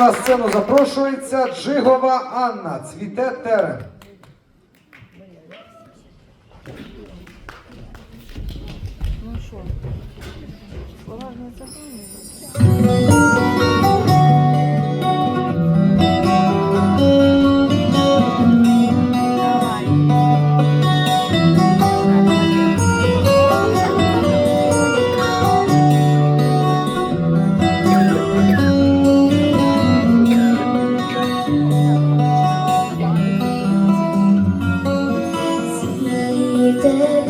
На сцену запрошується Джигова Анна, цвіте терен. Ну що, поважно забули. the